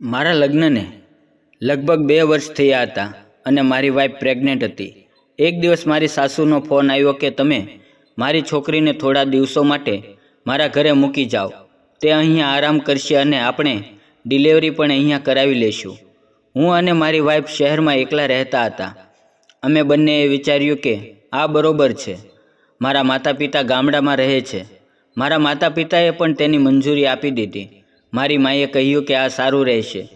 મારા લગ્નને લગભગ બે વર્ષ થયા હતા અને મારી વાઈફ પ્રેગ્નેન્ટ હતી. એક દિવસ મારી સાસુનો ફોન આવ્યો કે, તમે મારી છોકરીને થોડા દિવસો માટે મારા ઘરે મૂકી જાઓ. તે અહીંયા આરામ કરશે અને આપણે ડિલિવરી પણ અહીંયા કરાવી લેશું. હું અને મારી વાઈફ શહેરમાં એકલા રહેતા હતા. અમે બંનેએ વિચાર્યું કે, આ બરોબર છે. મારા માતા પિતા ગામડામાં રહે છે. મારા માતા પિતાએ પણ તેની મંજૂરી આપી દીધી. મારી માએ કહ્યું કે આ સારું રહેશે.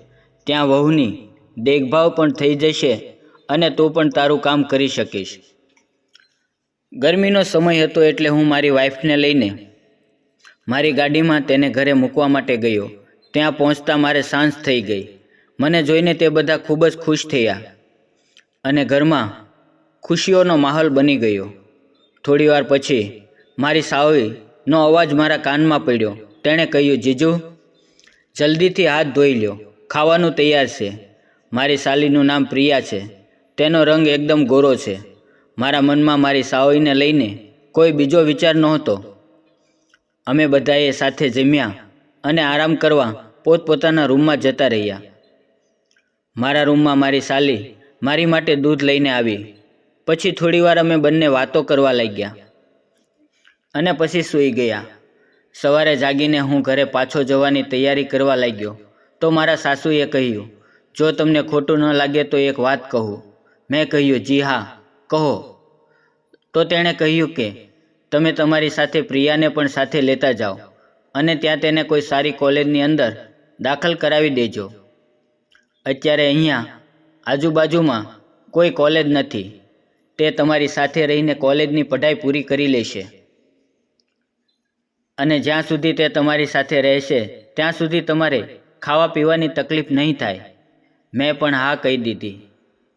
ત્યાં વહુની દેખભાવ પણ થઈ જશે અને તું પણ તારું કામ કરી શકીશ. ગરમીનો સમય હતો એટલે હું મારી વાઈફને લઈને મારી ગાડીમાં તેને ઘરે મૂકવા માટે ગયો. ત્યાં પહોંચતા મારે સાંજ થઈ ગઈ. મને જોઈને તે બધા ખૂબ જ ખુશ થયા અને ઘરમાં ખુશીઓનો માહોલ બની ગયો. થોડીવાર પછી મારી સાવીનો અવાજ મારા કાનમાં પડ્યો. તેણે કહ્યું, જીજુ જલ્દીથી હાથ ધોઈ લ્યો. ખાવાનું તૈયાર છે. મારી સાલીનું નામ પ્રિયા છે. તેનો રંગ એકદમ ગોરો છે. મારા મનમાં મારી સાવીને લઈને કોઈ બીજો વિચાર નહોતો. અમે બધાએ સાથે જમ્યા અને આરામ કરવા પોતપોતાના રૂમમાં જતા રહ્યા. મારા રૂમમાં મારી સાલી મારી માટે દૂધ લઈને આવી. પછી થોડીવાર અમે બંને વાતો કરવા લાગ્યા અને પછી સૂઈ ગયા. સવારે જાગીને હું ઘરે પાછો જવાની તૈયારી કરવા લાગ્યો. તો મારા સાસુએ કહ્યું, જો તમને ખોટું ન લાગે તો એક વાત કહું. મેં કહ્યું, જી હા, કહો. તો તેણે કહ્યું કે, તમે તમારી સાથે પ્રિયાને પણ સાથે લેતા જાઓ અને ત્યાં તેને કોઈ સારી કોલેજની અંદર દાખલ કરાવી દેજો. અત્યારે અહીંયા આજુબાજુમાં કોઈ કોલેજ નથી. તે તમારી સાથે રહીને કોલેજની પઢાઈ પૂરી કરી લેશે. અને જ્યાં સુધી તે તમારી સાથે રહેશે, ત્યાં સુધી તમારે ખાવા પીવાની તકલીફ નહીં થાય. મેં પણ હા કહી દીધી.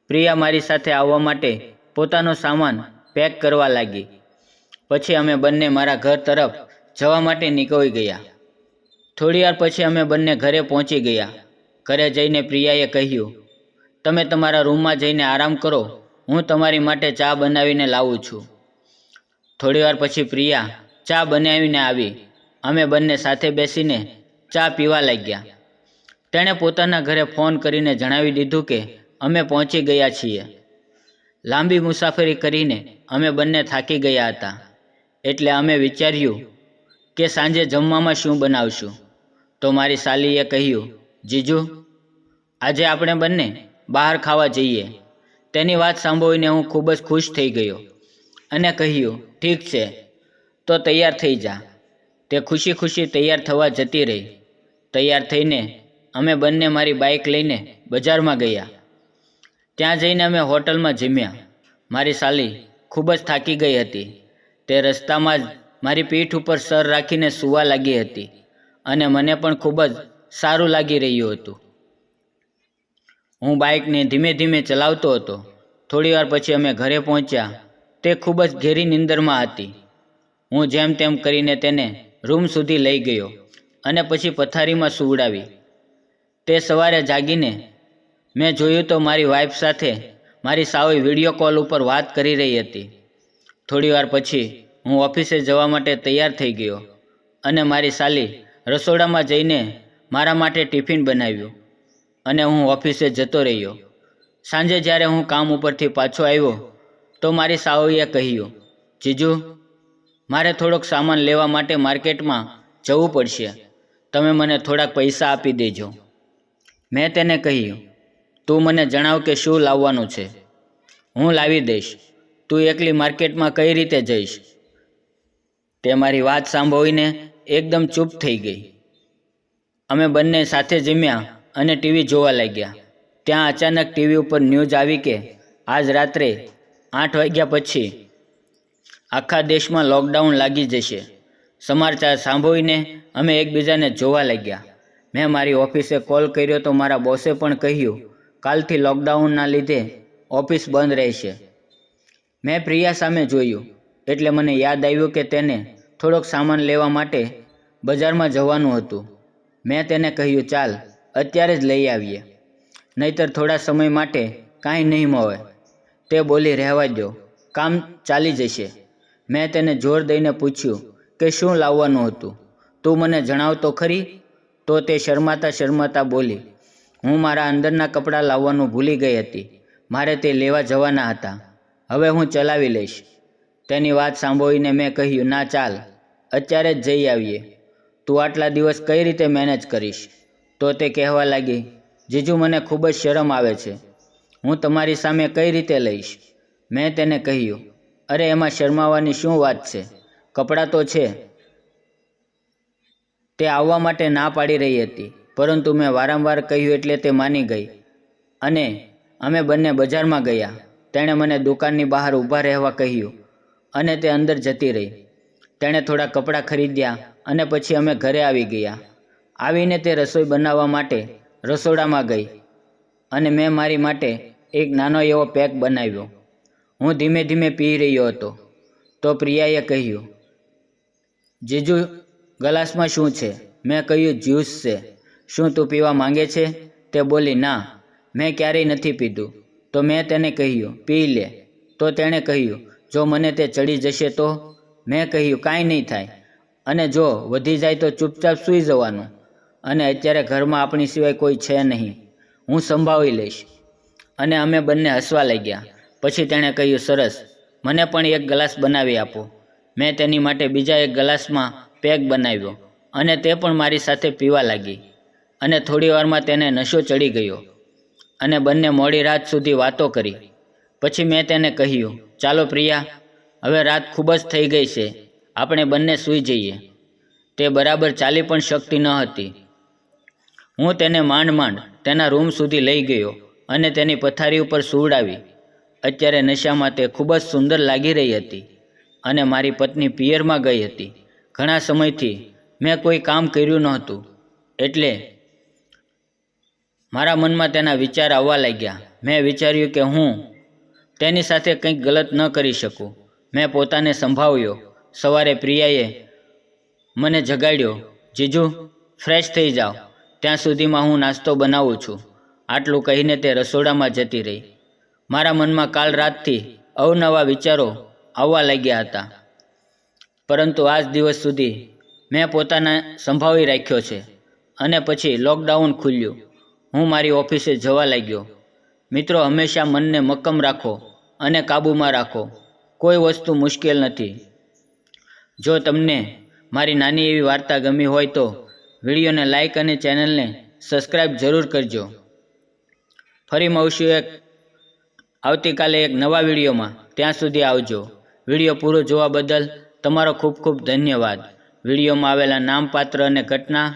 પ્રિયા મારી સાથે આવવા માટે પોતાનો સામાન પેક કરવા લાગી. પછી અમે બંને મારા ઘર તરફ જવા માટે નીકળી ગયા. થોડીવાર પછી અમે બંને ઘરે પહોંચી ગયા. ઘરે જઈને પ્રિયાએ કહ્યું, તમે તમારા રૂમમાં જઈને આરામ કરો. હું તમારી માટે ચા બનાવીને લાવું છું. થોડીવાર પછી પ્રિયા ચા બનાવીને આવી. અમે બંને સાથે બેસીને ચા પીવા લાગ્યા. તેણે પોતાના ઘરે ફોન કરીને જણાવી દીધું કે અમે પહોંચી ગયા છીએ. લાંબી મુસાફરી કરીને અમે બંને થાકી ગયા હતા. એટલે અમે વિચાર્યું કે સાંજે જમવામાં શું બનાવશું. તો મારી સાલીએ કહ્યું, જીજુ, આજે આપણે બંને બહાર ખાવા જઈએ. તેની વાત સાંભળીને હું ખૂબ જ ખુશ થઈ ગયો અને કહ્યું, ઠીક છે તો તૈયાર થઈ જા. તે ખુશી ખુશી તૈયાર થવા જતી રહી. તૈયાર થઈને અમે બંને મારી બાઇક લઈને બજારમાં ગયા. ત્યાં જઈને અમે હોટલમાં જમ્યા. મારી સાલી ખૂબ જ થાકી ગઈ હતી. તે રસ્તામાં જ મારી પીઠ ઉપર સર રાખીને સૂવા લાગી હતી અને મને પણ ખૂબ જ સારું લાગી રહ્યું હતું. હું બાઇકને ધીમે ધીમે ચલાવતો હતો. થોડીવાર પછી અમે ઘરે પહોંચ્યા. તે ખૂબ જ ઘેરી નિંદરમાં હતી. હું જેમ તેમ કરીને તેને રૂમ સુધી લઈ ગયો અને પછી પથારીમાં સુવડાવી. તે સવારે જાગીને મેં જોયું તો મારી વાઈફ સાથે મારી સાવી વીડિયો કોલ ઉપર વાત કરી રહી હતી. થોડીવાર પછી હું ઓફિસે જવા માટે તૈયાર થઈ ગયો અને મારી સાલી રસોડામાં જઈને મારા માટે ટિફિન બનાવ્યું અને હું ઓફિસે જતો રહ્યો. સાંજે જ્યારે હું કામ ઉપરથી પાછો આવ્યો તો મારી સાવીએ કહ્યું, જીજુ મારે થોડોક સામાન લેવા માટે માર્કેટમાં જવું પડશે. તમે મને થોડાક પૈસા આપી દેજો. મેં તેને કહ્યું, તું મને જણાવ કે શું લાવવાનું છે. હું લાવી દઈશ. તું એકલી માર્કેટમાં કઈ રીતે જઈશ? તે મારી વાત સાંભળીને એકદમ ચૂપ થઈ ગઈ. અમે બંને સાથે જમ્યા અને ટીવી જોવા લાગ્યા. ત્યાં અચાનક ટીવી ઉપર ન્યૂઝ આવી કે, આજ રાત્રે આઠ વાગ્યા પછી આખા દેશમાં લોકડાઉન લાગી જશે. સમાચાર સાંભળીને અમે એકબીજાને જોવા લાગ્યા. મેં મારી ઓફિસે કોલ કર્યો તો મારા બોસે પણ કહ્યું, કાલથી લોકડાઉનના લીધે ઓફિસ બંધ રહેશે. મેં પ્રિયા સામે જોયું, એટલે મને યાદ આવ્યું કે તેને થોડોક સામાન લેવા માટે બજારમાં જવાનું હતું. મેં તેને કહ્યું, ચાલ, અત્યારે જ લઈ આવીએ. નહીતર થોડા સમય માટે કાંઈ નહીં મળે તે બોલી, રહેવા દો કામ ચાલી જશે. મેં તેને જોર દઈને પૂછ્યું કે શું લાવવાનું હતું? તું મને જણાવતો ખરી? તો તે શરમાતા શરમાતા બોલી, હું મારા અંદરના કપડાં લાવવાનું ભૂલી ગઈ હતી. મારે તે લેવા જવાના હતા. હવે હું ચલાવી લઈશ. તેની વાત સાંભળીને મેં કહ્યું, ના ચાલ, અત્યારે જ જઈ આવીએ. તું આટલા દિવસ કઈ રીતે મેનેજ કરીશ? તો તે કહેવા લાગી, જીજુ, મને ખૂબ જ શરમ આવે છે. હું તમારી સામે કઈ રીતે લઈશ? મેં તેને કહ્યું અરે એમાં શરમાવાની શું વાત છે? કપડાં તો છે. તે આવવા માટે ના પાડી રહી હતી, પરંતુ મેં વારંવાર કહ્યું એટલે તે માની ગઈ. અને અમે બંને બજારમાં ગયા. તેણે મને દુકાનની બહાર ઊભા રહેવા કહ્યું અને તે અંદર જતી રહી. તેણે થોડા કપડાં ખરીદ્યા અને પછી અમે ઘરે આવી ગયા. આવીને તે રસોઈ બનાવવા માટે રસોડામાં ગઈ અને મેં મારી માટે એક નાનો એવો પેક બનાવ્યો. હું ધીમે ધીમે પી રહ્યો હતો. તો પ્રિયાએ કહ્યું, જીજુ, ગ્લાસમાં શું છે? મેં કહ્યું, જ્યુસ છે. શું તું પીવા માંગે છે? તે બોલી, ના, મેં ક્યારેય નથી પીધું. તો મેં તેને કહ્યું, પી લે. તો તેણે કહ્યું, જો મને તે ચડી જશે તો? મેં કહ્યું, કાંઈ નહીં થાય. અને જો વધી જાય તો ચૂપચાપ સૂઈ જવાનું. અને અત્યારે ઘરમાં આપણી સિવાય કોઈ છે નહીં. હું સંભાળી લઈશ. અને અમે બંને હસવા લાગ્યા. પછી તેણે કહ્યું, સરસ, મને પણ એક ગ્લાસ બનાવી આપો. મેં તેની માટે બીજા એક ગ્લાસમાં પેક બનાવ્યો અને તે પણ મારી સાથે પીવા લાગી અને થોડી વારમાં તેને નશો ચડી ગયો અને બંને મોડી રાત સુધી વાતો કરી. પછી મેં તેને કહ્યું, ચાલો પ્રિયા, હવે રાત ખૂબ જ થઈ ગઈ છે, આપણે બંને સૂઈ જઈએ. તે બરાબર ચાલી પણ શકતી ન હતી. હું તેને માંડ માંડ તેના રૂમ સુધી લઈ ગયો અને તેની પથારી ઉપર સુવડાવી. અત્યારે નશામાં તે ખૂબ જ સુંદર લાગી રહી હતી અને મારી પત્ની પિયરમાં ગઈ હતી. ઘણા સમયથી મેં કોઈ કામ કર્યું નહોતું. એટલે મારા મનમાં તેના વિચાર આવવા લાગ્યા. મેં વિચાર્યું કે હું તેની સાથે કંઈક ગલત ન કરી શકું. મેં પોતાને સંભાવ્યો. સવારે પ્રિયાએ મને જગાડ્યો, જીજુ, ફ્રેશ થઈ જાઓ. ત્યાં સુધીમાં હું નાસ્તો બનાવું છું. આટલું કહીને તે રસોડામાં જતી રહી. મારા મનમાં કાલ રાતથી અવનવા વિચારો આવવા લાગ્યા હતા. પરંતુ આજ દિવસ સુધી મેં પોતાને સંભાળી રાખ્યો છે અને પછી લોકડાઉન ખુલ્યું. હું મારી ઓફિસે જવા લાગ્યો. મિત્રો, હંમેશા મનને મક્કમ રાખો અને કાબૂમાં રાખો. કોઈ વસ્તુ મુશ્કેલ નથી. જો તમને મારી નાની એવી વાર્તા ગમી હોય તો વિડીયોને લાઇક અને ચેનલને સબસ્ક્રાઈબ જરૂર કરજો. ફરી મળશું એક આવતીકાલે એક નવા વિડીયોમાં ત્યાં સુધી આવજો. વીડિયો પૂરો જોવા બદલ તમારો ખૂબ ખૂબ ધન્યવાદ. વિડીયોમાં આવેલા નામપાત્ર અને ઘટના